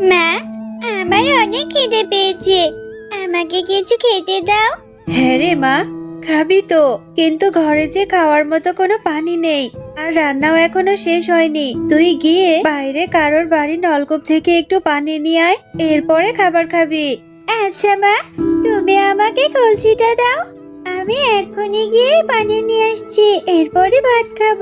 মা আমার অনেক খিদে পেয়েছে। আমাকে কিছু খেতে দাও। হ্যাঁ রে মা খাবি তো কিন্তু ঘরে যে খাওয়ার মতো কোনো পানি নেই আর রান্নাও এখনও শেষ হয়নি। তুই গিয়ে বাইরে কারোর বাড়ি নলকূপ থেকে একটু পানি নিয়ে আয় এরপরে খাবার খাবি। আচ্ছা মা তুমি আমাকে কলসিটা দাও। আমি এক্ষুনি গিয়ে পানি নিয়ে আসছি এরপরে ভাত খাব।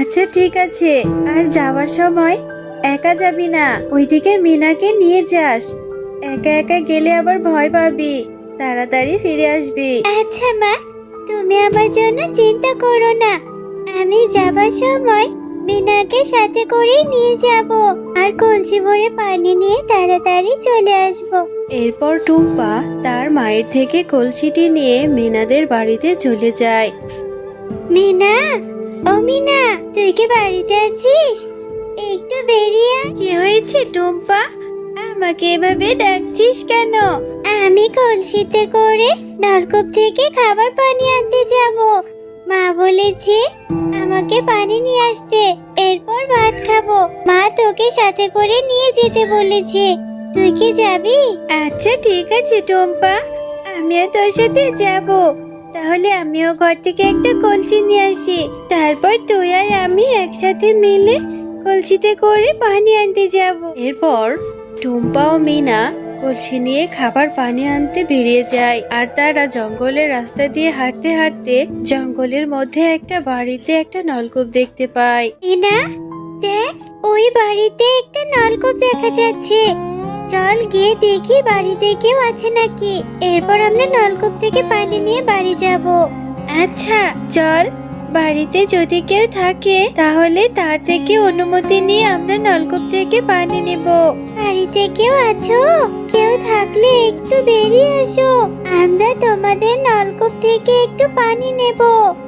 আচ্ছা ঠিক আছে আর যাওয়ার সময় একা যাবি না ওইদিকে মিনাকে নিয়ে যাস। একা একা গেলে আবার ভয় পাবি তাড়াতাড়ি ফিরে আসবি। আচ্ছা মা তুমি আমার জন্য চিন্তা করো না। আমি যাবার সময় মিনাকে সাথে করে নিয়ে যাব আর কলসি ভরে পানি নিয়ে তাড়াতাড়ি চলে আসব। এরপর টুম্পা তার মায়ের থেকে কলসিটি নিয়ে মিনাদের বাড়িতে চলে যায়। মিনা ও মিনা তুই কি বাড়িতে আছিস? একটু বেরিয়ে। কি হয়েছে টুম্পা? আমাকে এভাবে ডাকছিস কেন? আমি কলসিতে করে নলকূপ থেকে খাবার পানি আনতে যাব। মা বলেছে আমাকে পানি নিয়ে আসতে। এরপর ভাত খাব। মা তোকে সাথে করে নিয়ে যেতে বলেছে। তুই কি যাবি? আচ্ছা ঠিক আছে টুম্পা। আমিও তোর সাথে যাব। তাহলে আমিও ঘর থেকে একটা কলসি নিয়ে আসি। তারপর তুই আর আমি একসাথে মিলে কলসিতে করে পানি আনতে যাব। এরপর টুম্পা ও মিনা কলসি নিয়ে খাবার পানি আনতে বেরিয়ে যায় আর তারা জঙ্গলের রাস্তা দিয়ে হাঁটতে হাঁটতে জঙ্গলের মধ্যে একটা বাড়িতে একটা নলকূপ দেখতে পায়। মিনা দেখ ওই বাড়িতে একটা নলকূপ দেখা যাচ্ছে। চল গিয়ে দেখি বাড়িতে কেউ আছে নাকি। এরপর আমরা নলকূপ থেকে পানি নিয়ে বাড়ি যাব। আচ্ছা চল। বাড়িতে যদি কেউ থাকে তাহলে তার থেকে অনুমতি নিয়ে আমরা নলকূপ থেকে পানি নেব। বাড়িতে কেউ আছো? কেউ থাকলে একটু বেরিয়ে আসো আমরা তোমাদের নলকূপ থেকে একটু পানি নেব।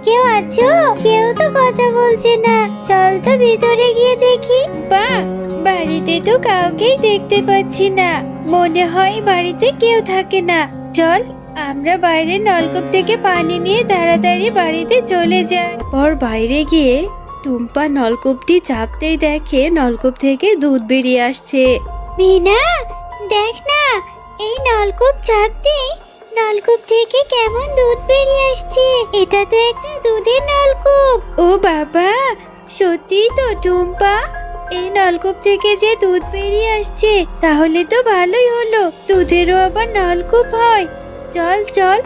কেউ আছো? কেউ তো কথা বলছে না। চল তো ভিতরে গিয়ে দেখি। বা বাড়িতে তো কাউকেই দেখতে পাচ্ছি না। মনে হয় বাড়িতে কেউ থাকে না। চল আমরা বাইরে নলকূপ থেকে পানি নিয়ে তাড়াতাড়ি বাড়িতে চলে যাই। পর বাইরে গিয়ে টুম্পা নলকূপটি চাপতেই দেখে নলকূপ থেকে দুধ বেরিয়ে আসছে। মিনা দেখ না এই নলকূপ চাপতেই নলকূপ থেকে কেমন দুধ বেরিয়ে আসছে? এটা তো একটা দুধের নলকূপ। ও বাবা সত্যি তো টুম্পা। এই নলকূপ থেকে যে দুধ বেরিয়ে আসছে তাহলে তো ভালোই হলো। দুধেরও আবার নলকূপ হয়। চল চল।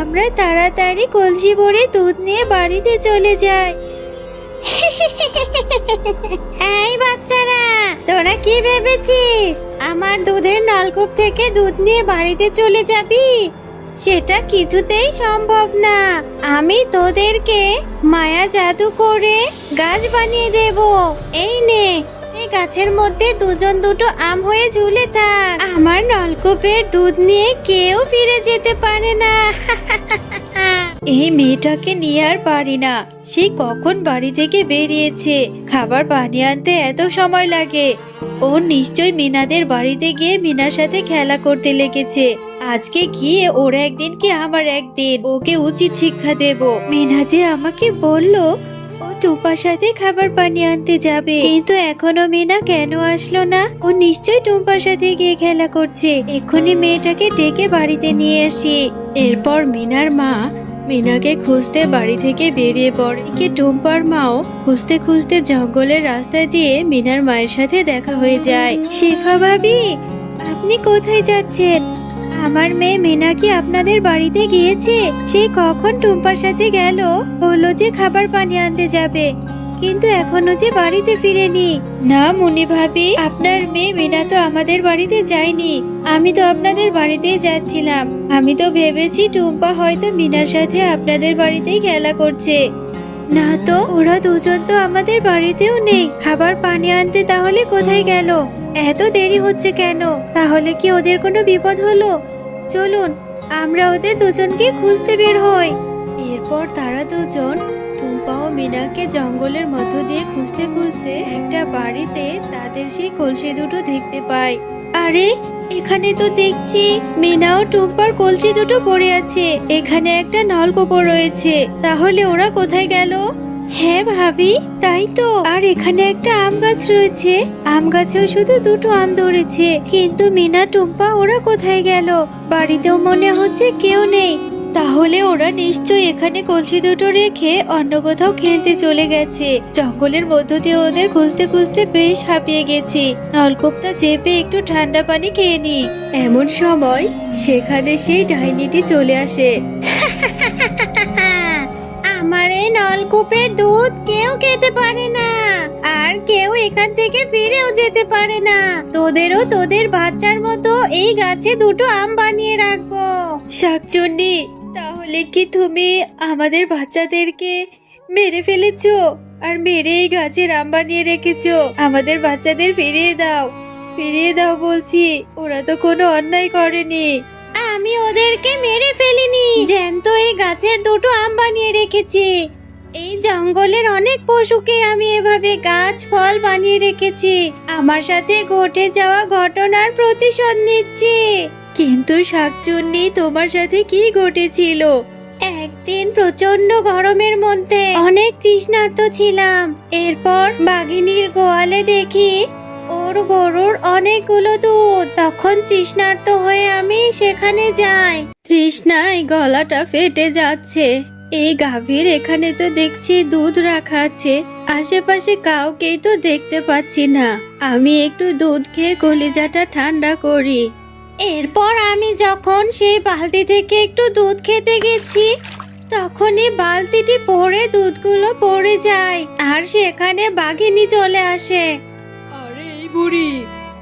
আমরা তাড়াতাড়ি কলসি ভরে দুধ নিয়ে বাড়িতে চলে যাই। এই বাচ্চারা, তোরা কি ভেবেছিস? আমার দুধের নলকূপ থেকে দুধ নিয়ে বাড়িতে চলে যাবি? সেটা কিছুতেই সম্ভব না। আমি তোদেরকে মায়া জাদু করে গাছ বানিয়ে দেব। এই নে গাছের মধ্যে দুজন দুটো আম হয়ে ঝুলে থাক। আমার নলকূপের দুধ নিয়ে কেউ ফিরে যেতে পারে না। এই মেয়েটাকে নিয়ে আর পারি না। সে কখন বাড়ি থেকে বেরিয়েছে? খাবার পানি আনতে এত সময় লাগে। ও নিশ্চয় মিনাদের বাড়িতে গিয়ে মিনার সাথে খেলা করতে লেগেছে। আজকে গিয়ে ওর একদিন কি আমার একদিন? ওকে উচিত শিক্ষা দেব। মিনা যে আমাকে বলল ও টুম্পার সাথে খাবার পানি আনতে যাবে। কিন্তু এখনও মিনা কেন আসলো না? ও নিশ্চয়ই টুম্পার সাথে গিয়ে খেলা করছে। এক্ষুনি মেয়েটাকে ডেকে বাড়িতে নিয়ে আসি। এরপর মিনার মা মিনাকে খুঁজতে বাড়ি থেকে বেরিয়ে পড়ে। একে টুম্পার মাও খুঁজতে খুঁজতে জঙ্গলের রাস্তা দিয়ে মিনার মায়ের সাথে দেখা হয়ে যায়। শেফা ভাবি, আপনি কোথায় যাচ্ছেন? আমার মেয়ে মিনা কি আপনাদের বাড়িতে গিয়েছে? সে কখন টুম্পার সাথে গেল? বলল যে খাবার পানি আনতে যাবে। কিন্তু এখনও যে বাড়িতে ফিরেনি। না, মুনি ভাবি, আপনার মেয়ে মিনা তো আমাদের বাড়িতে যায়নি। আমি তো আপনাদের বাড়িতেই যাচ্ছিলাম। আমি তো ভেবেছি টুম্পা হয়তো মিনার সাথে আপনাদের বাড়িতেই খেলা করছে। না তো, ওরা দুজন তো আমাদের বাড়িতেও নেই। খাবার পানি আনতে তাহলে কোথায় গেল? এত দেরি হচ্ছে কেন? তাহলে কি ওদের কোনো বিপদ হলো? চলুন, আমরা ওদের দুজনকে খুঁজতে বের হই। এরপর তারা দুজন টুম্পা ও মিনাকে জঙ্গলের মধ্য দিয়ে খুঁজতে খুঁজতে একটা বাড়িতে তাদের সেই কলসি দুটো দেখতে পায়। আরে, এখানে তো দেখছি মিনা ও টুম্পার কলসি দুটো পড়ে আছে। এখানে একটা নলকূপ রয়েছে। তাহলে ওরা কোথায় গেল? হ্যাঁ ভাবি, তাই তো। আর এখানে একটা আম গাছ রয়েছে। আম গাছেও শুধু দুটো আম ধরেছে। কিন্তু মিনা টুম্পা, ওরা কোথায় গেল? বাড়িতেও মনে হচ্ছে কেউ নেই। তাহলে ওরা নিশ্চয়ই এখানে কলসি দুটো রেখে অন্য কোথাও খেলতে চলে গেছে। জঙ্গলের মধ্য দিয়ে ওদের খুঁজতে খুঁজতে বেশ হাঁপিয়ে গেছি। নলকূপটা চেপে একটু ঠান্ডা পানি খেয়ে নি। এমন সময় সেখানে সেই ডাইনিটি চলে আসে। নলকূপের দুধ কেউ খেতে পারে না। আর কেউ এখান থেকে ফিরেও যেতে পারে না। তোদেরও তোদের বাচ্চার মতো এই গাছে দুটো আম বানিয়ে রাখব। শাকচুন্নি, তাহলে কি তুমি আমাদের বাচ্চাদেরকে মেরে ফেলেছো? আর মেরে এই গাছের আম বানিয়ে রেখেছো? আমাদের বাচ্চাদের ফিরিয়ে দাও। ফিরিয়ে দাও বলছি, ওরা তো কোনো অন্যায় করেনি। আমি ওদেরকে মেরে ফেলিনি। জ্যান্ত এই গাছের দুটো আম বানিয়ে রেখেছি। এই জঙ্গলের অনেক পশুকে আমি এভাবে গাছ, ফল বানিয়ে রেখেছি। আমার সাথে ঘটে যাওয়া ঘটনার প্রতিশোধ নিচ্ছি। কিন্তু শাকচুন্নি, তোমার সাথে কি ঘটেছিল? একদিন প্রচণ্ড গরমের মধ্যে অনেক তৃষ্ণার্ত ছিলাম। এরপর বাঘিনীর গোয়ালে দেখি ওর গরুর অনেকগুলো দুধ। তখন তৃষ্ণার্ত হয়ে আমি সেখানে যাই। তৃষ্ণায় গলাটা ফেটে যাচ্ছে। এই গাভীর এখানে তো দেখছি দুধ রাখা আছে, আশেপাশে কাউকেই তো দেখতে পাচ্ছি না। আমি একটু দুধ খেয়ে কলিজাটা ঠান্ডা করি। এরপর আমি যখন সেই বালতি থেকে একটু দুধ খেতে গেছি, তখনই বালতিটি পড়ে দুধগুলো পড়ে যায় আর সেখানে বাঘিনী চলে আসে। আরে এই বুড়ি,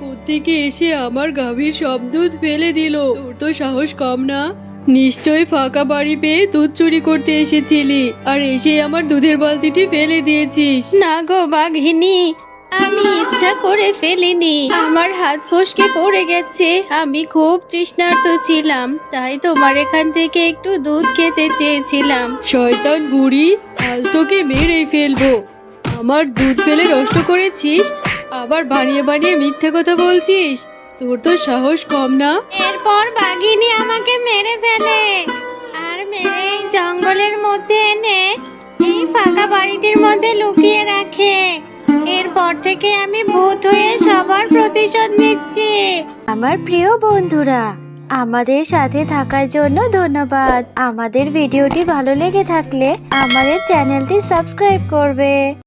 কোত্থেকে এসে আমার গাভীর সব দুধ ফেলে দিল? তোর তো সাহস কম না? নিশ্চয়ই ফাঁকা বাড়ি পেয়ে দুধ চুরি করতে এসেছিলি আর এসে আমার দুধের বালতিটি ফেলে দিয়েছিস। না গো বাঘিনী আমি ইচ্ছা করে ফেলিনি। আমার হাত ফসকে পড়ে গেছে আমি খুব তৃষ্ণার্ত ছিলাম তাই তোমার এখান থেকে একটু দুধ খেতে চেয়েছিলাম। শয়তান বুড়ি আজ তোকে মেরেই ফেলব। আমার দুধ ফেলে নষ্ট করেছিস আবার বানিয়ে বানিয়ে মিথ্যে কথা বলছিস? তোর তো সাহস কম না? এরপর বাঘিনী আমাকে মেরে ফেলে। আর মেরে এই জঙ্গলের মধ্যে এনে এই ফাঁকা বাড়িটির মধ্যে লুকিয়ে রাখে। এরপর থেকে আমি ভূত হয়ে সবার প্রতিশোধ নিচ্ছি। আমার প্রিয় বন্ধুরা আমাদের সাথে থাকার জন্য ধন্যবাদ। আমাদের ভিডিওটি ভালো লেগে থাকলে আমাদের চ্যানেলটি সাবস্ক্রাইব করবে।